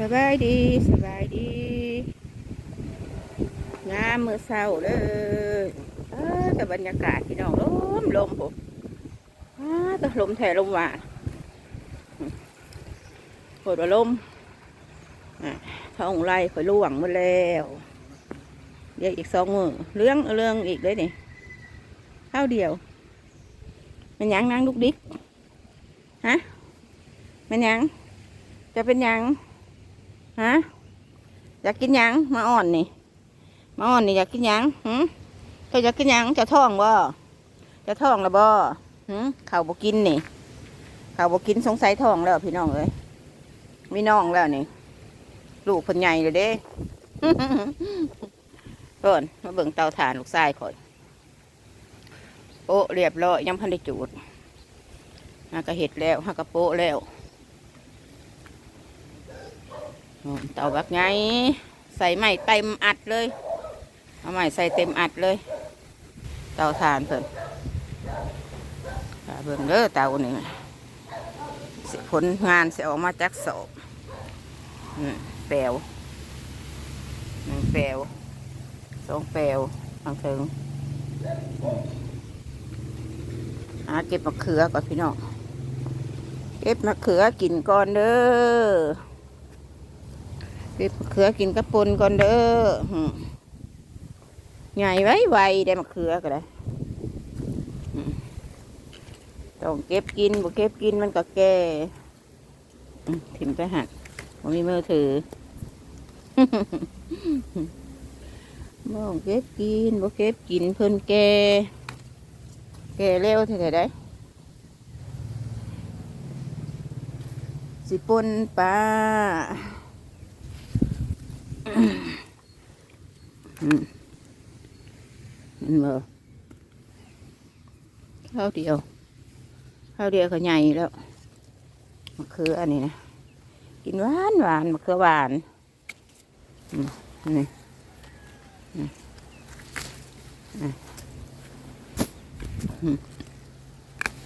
สบายดีสบายดี งามเมื่อเศร้าเลยอ้าแต่บรรยากาศพี่น้องลมลมผมอ้าแต่ลมแถลมหวานปวดว่าลมอะท้องไล่ข่อยล่วงมาแล้วเดี๋ยวอีกสองมือเรื่องเรื่องอีกเลยนี่ข้าเดียว มันยังนางลูกดิกฮะมันยังจะเป็นยัง ฮะอยากกินยังมาอ่อนนี่มาอ่อนนี่อยากกินยังหืเธออยากกินยังจะท้องบ่จะท้องแล้วบ่หืมข้าวบ่กินนี่ข้าวบ่กินสงสัยท้องแล้วพี่น้องเอ้ยมีน้องแล้วนี่ลูกเพิ่นใหญ่เลยเด้เพิ่นมาเบิ่งเตาถ่านลูกชายข่อยโป๊ะเรียบร้อยยังพันได้จูดหากระเห็ดแล้วหากระโปะแล้ว โอ้ เตาแบักไงใส่ไม้เต็มอัดเลย เอาไม้ใส่เต็มอัดเลย เตาถ่านเพิ่นถ้าเบิ่งเด้อเตานี่สิผลงานสิออกมาจากศพอืมแปลวหนึ่งแปลวสองแปลวบางถึงหาเก็บมะเขือก่อนพี่น้องเก็บมะเขือกินก่อนเด้อ เก็บมะเขือกินกระปุนก่อนเด้อหืมใหญ่ไว้ไวได้มะเขือก็ได้ต้องเก็บกินบ่เก็บกินมันก็แก่ถิ่มไปหักบ่มีมือถือบ่ต้องเก็บกินบ่เก็บกินเพิ่นแก่แก่เร็วเท่าไหร่ได้สิปนปลา มมันบ่ข้าวเดียวข้าวเดียวก็ใหญ่แล้วมะเขืออันนี้นะกินหวานหวานมะเขือหวานอืมนี่อืมอะอืม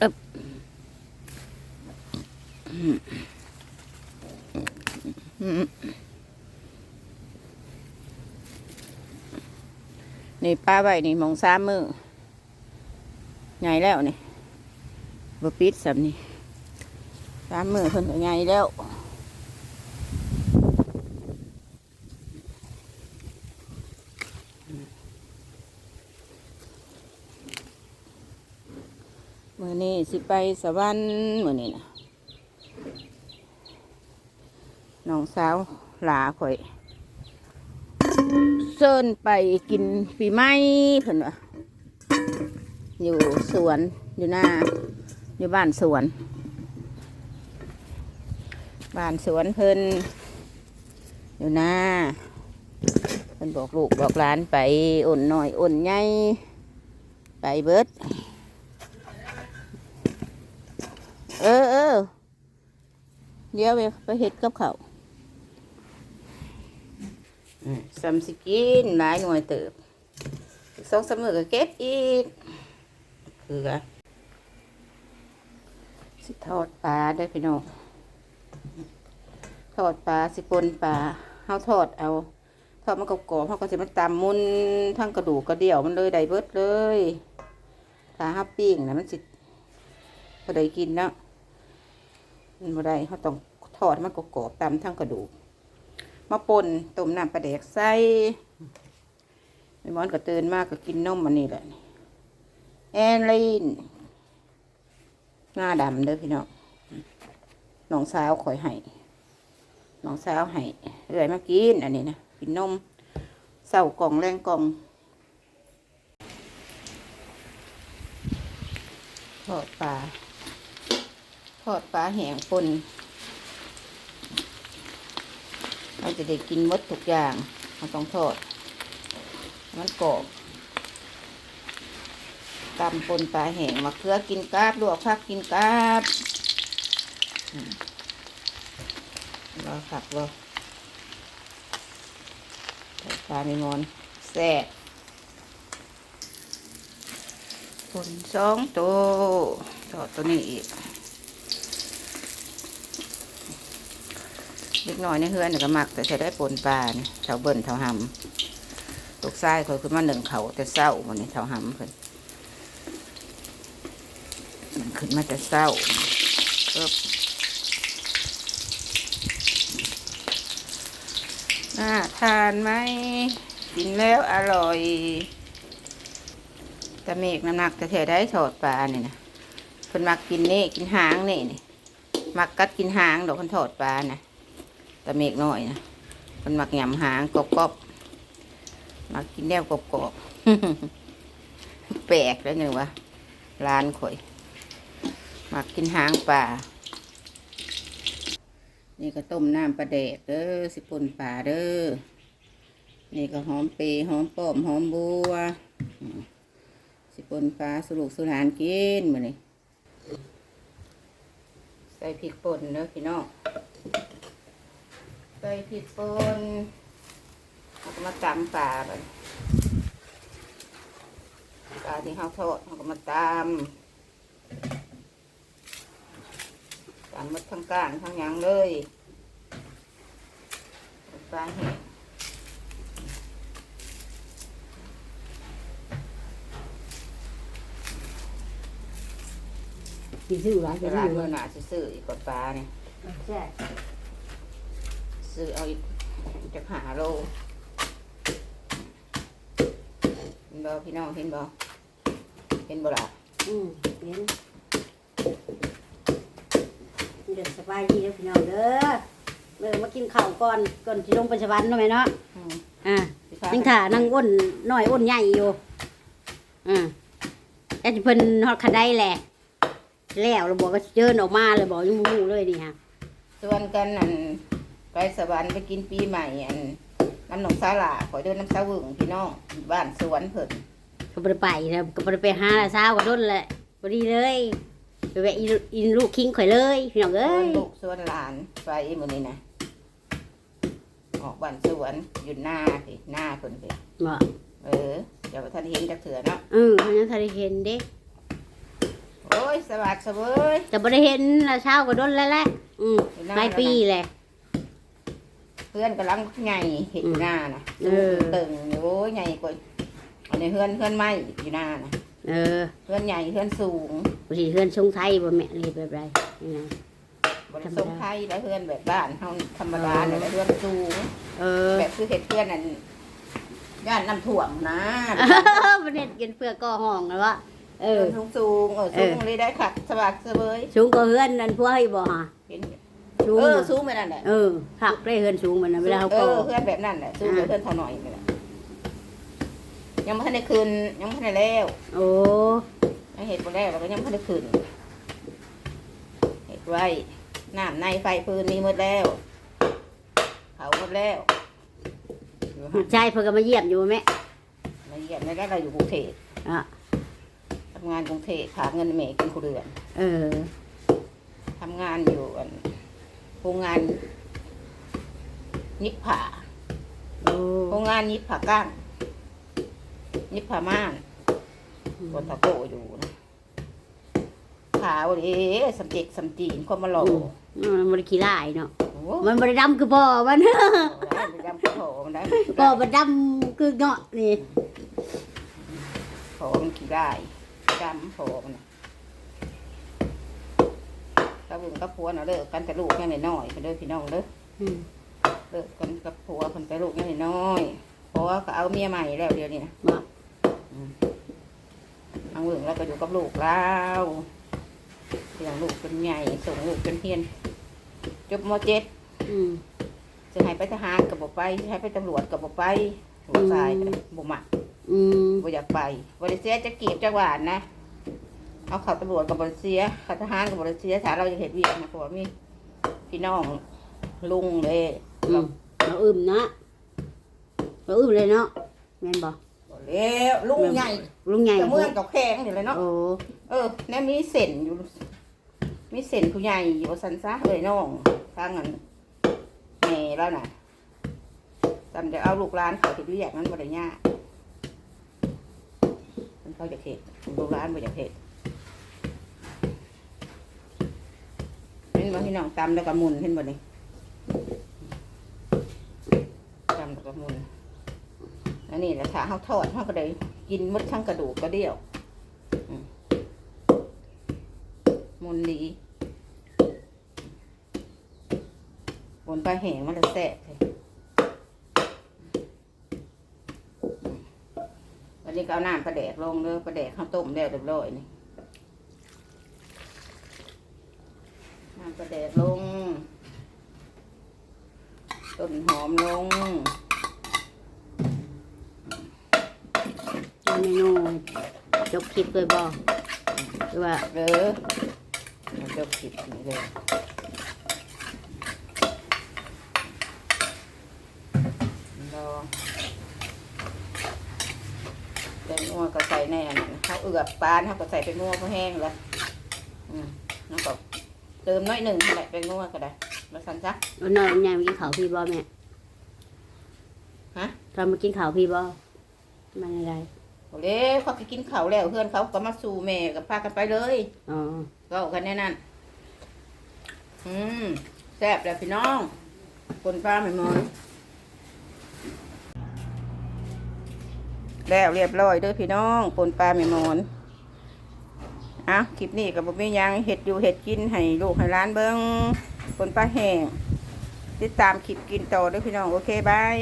อึ๊บอืมอืม นี่ป้าไว้นี่มองสามมือใหญ่แล้วนี่บปิดสำนี่สามมือเพิ่นก็ใหญ่แล้วมือนี้สิไปสวรรค์มือนี้นะน้องสาวหลาข่อย เชิญไปกินปีใหม่เพิ่นว่าอยู่สวนอยู่หน้า อยู่บ้านสวน บ้านสวนเพิ่นอยู่หน้าเพิ่นบอกลูกบอกหลานไปอ่นหน่อยอ่นใหญ่ไปเบิดเออเออเดี๋ยวไปไปเฮ็ดกับเขา วซัมสกินหลายหน่วยเติบสองสามมือก็เก็บอีกคือกันสิทอดปลาได้พี่น้องทอดปลาสิปนปลาเฮาทอดเอาทอดมันกรอบๆเฮาก็สิมันตำมุนทั้งกระดูกกระเดี่ยวมันเลยได้เบิดเลยถ้าเฮาปิ้งนะมันสิบ่ได้กินเนาะมันบ่ได้เฮาต้องทอดมันกรอบๆตำทั้งกระดูก มาป่นต้มน้ำปลาแดกใส่ไม่มอนก็ตื่นมากก็กินนมมันนี่แหละแอนลีนหน้าดำเด้อพี่น้องน้องสาวคอยให้น้องสาวให้เอื่อยมากินอันนี้นะกินนมเศร้ากล่องแรงกล่องทอดปลาทอดปลาแห้งป่น เราจะได้กินมดทุกอย่างเราต้องทอด มันกรอบตำปนปลาแห้งมะเขือกินกาบลวกผักกินกาบอืมรอผักรอปลาไม่มอนแซ่บปนสองตัวทอตัวนี้อีก เล็กน้อยในเฮือนก็มัก แต่จะได้ปนปลาเนี่ยเถาเบิ่นเถาหำลูกชายคอยขึ้นมาหนึ่งเขาแต่เศร้าวันนี้เถาหำเพิ่นมันขึ้นมาแต่เศร้าเอิบน่าทานไหมกินแล้วอร่อยตะเมกน้ำหนักแต่แท้ได้ทอดปลาเนี่ยนะเพิ่นมักกินนี่กินหางนี่นี่มักกัดกินหางดอกเพิ่นทอดปลานะ ตะเมกน้อยนะมันมักหยำหางกรอบๆมักกินแนวกรอบๆแปลกแล้วเนี่ยวะร้านข่อยมักกินหางปลานี่ก็ต้มน้ำปลาแดกเด้อสิป่นปลาเด้อนี่ก็หอมเปยหอมป้อมหอมบัว สิปนปลาสรุกสุรานกินมื้อนี้ใส่พริกป่นเด้อพี่น้อง ส่พริกป่นเราก็มาตำปลาไปปลาที่เขาทอดเราก็มาตำตำหมดทั้งก้านทั้งหยังเลยปลาแห้งกินซื้อหลายตจะลาดซื้อเมื่อหนาสิซื้ออีกกว่าปลาเนี่ยแซ่บ ซื้อเอาอีกจะหาโลเห็นบ่พี่น้องเห็นบ่เห็นบ่ล่ะอืมเห็นเดี๋ยวสบายดีเด้อพี่น้องเด้อเมื่อมากินข้าวก่อนก่อนที่ลงไปสวรรค์เนาะแม่เนาะอืมอ่าสิพายังถ่านั่งอ้นน้อยอ้นใหญ่อยู่อ่าแต่เพิ่นฮอดคันได้แหละแล้วเราบอกก็เจิญออกมาเลยบอกยังบ่ฮู้เลยนี่ฮะ ส่วนกันนั่น ไปสวรรค์ไปกินปีใหม่อันน้ำหนองสาหลาขอยเดินน้ำสาวึงพี่น้องบ้านสวนเพิ่นก็บ่ได้ไปนะก็บ่ได้ไปหาละเช้าก็โดนแหละบ่ดีเลยไปแวะอีลูอีลูกคิงข่อยเลยพี่น้องสเอ้วนย ลูกสวนหลานไปมื้อนี้นะออกบ้านสวนอยู่หน้าสิหน้าเพิ่นสิบ่ เออเดี๋ยวท่านเห็นจักเถื่อเนาะเออเขายังทันได้เห็นเด้โอ้ยสวัสดีเว้ยแต่บ่ได้เห็นละเช้าก็โดนแล้วแหละอืมเห็นหน้าหลายปีแหละ เพื่อนกำลังใหญ่เห็นอยู่หน้านะเออ ตึงอยู่โอ้ยใหญ่กว่าอันนี้เพื่อนเพื่อนไม่อยู่หน้านะเออเพื่อนใหญ่เพื่อนสูงบ่สิเฮือนชงไทยบ่แม่นี่แบบไรนี่นะ บริสุทธิ์ไทยและเพื่อนแบบบ้านเฮาธรรมดาเนี่ยและเพื่อนสูง เออ แบบคือเห็ดเพื่อนนั่นย่านน้ำท่วมนะประเด็นกินเพื่อก่อห้องแล้ววะเอเออ อสูงสูงๆเออสูงเลยได้ขัดสวัสดิ์เสบยสูงกว่าเฮือนนั่นพวกให้บ่ฮะเห็น สูงเออน่ะสูงไปนั่นแหละเออหักได้เฮือนสูงมันนะเวลาเขาเอก่ออเพื่อนแบบนั่นแหละสูงกว่าเพื่อนเท่าหน่อยนี่แหละยังไม่ทันได้คืนยังไม่ทันได้แล้วโอ้ยังเห็ดบ่แล้วเราก็ยังไม่ทันได้คืนเห็ดไว้น้ำในไฟพื้นมีหมดแล้วเขาหมดแล้วอยู่หันชายเพิ่นก็มาเยี่ยมอยู่แม่มาเยี่ยมในได้เราอยู่กรุงเทพอะทำงานกรุงเทพหาเงินเมย์กินคนเดือน เออ ทำงานอยู่อัน โรงงานนิพผาโอ้โรงงานนิพผาก้างนิพผาม่านบนตะโกอยู่นะขาวดิสำเจ็กสำจีนคนมาหล่ออืมมันบ่ได้ขี้ร้ายเนาะโอ้มันบ่ได้ดำคือพ่อมันได้ไปดำกระโถมันได้พ่อมันดำคือเงาะนี่โถมันขี่ได้ดำโถมันน่ะ กระบุงกับผัวน่ะเลิกกันแต่ลูกยังน้อยๆไปเด้อพี่น้องเด้ออืมเลิกกันกับผัวคนแต่ลูกยังน้อยๆเพราะว่าก็เอาเมียใหม่แล้วเดี๋ยวนี้นะบ่ทางเวิงแล้วก็อยู่กับลูกแล้วเลี้ยงลูกเป็นใหญ่ส่งลูกเป็นเพียนจบมเจ็ดอืม จะให้ไปทหารกับบ่ไปจะให้ไปตำรวจกับบ่ไปลูกชายก็ได้บ่มักอืมบ่อยากไปบริเซียจะกีบจังหวานนะ เอาเข่าตำรวจกับบริเซียเข่าทหารกับบริเซียถ้าเราจะเห็นเวียกนะเพราะว่ามีพี่น้องลุงเลยอืมเราอึมเนาะเราอึมเลยเนาะแม่นบ่บอกแล้วลุงใหญ่ลุงใหญ่จะเมื่อนกับแข้งอยู่เลยเนาะโอ้เออแน่มีเส้นอยู่มีเส้นผู้ใหญ่อยู่ว่าสันซะเอ้ยน้องทางนั้นแม่แล้วน่ะจำจะเอาลูกหลานเขาที่ดูอยากนั้นบ่ได้ยากมันเขาจะเห็ดลูกหลานบ่อยากเห็ด บ่พี่น้องตำแล้วก็หมุนเห็นบ่นี่ตำแล้วก็หมุนอันนี้แหละถ้าเฮาทอดเฮาก็ได้กินมดช่างกระดูกก็เดียวมุนดีบนปลาแห้งมันจะแสบเลยวันนี้ก็เอาน้ำประแดกลงเลยประแดกข้าวต้มแล้วเรียบร้อยนี่ น้ำปลาแดกลง ต้นหอมลงเมนูจบคลิปเลยบ่หรือว่าเออมันจะผิดนี่เลยรอเป็นงัวก็ใส่แน่นอนเขาเอือบปลาเขาก็ใส่เป็นงัวเขาแห้งแล้ว อืมแล้วก็ เติมน้อยหนึ่งแหละเป็นงัวก็ได้มาสันจ้ะวันน้อยอันใหญ่มากินข้าวพี่บ่แม่ฮะตอนมากินข้าวพี่บ่มันอะไรโอ้เด้เขาไปกินข้าวแล้วเพื่อนเขาก็มาสู่แม่กับพากันไปเลยอ๋อก็เอากันแน่นั่นอืมแซ่บแล้วพี่น้องคนปลาไม่มอนแล้วเรียบร้อยเด้อพี่น้องปนปลาไม่มอน อะคลิปนี้กับบุมียังเห็ดอยู่เห็ดกินให้ลูกให้ร้านเบิ้งปนปลาแห้งติดตามคลิปกินต่อด้อพี่น้อง โอเคบาย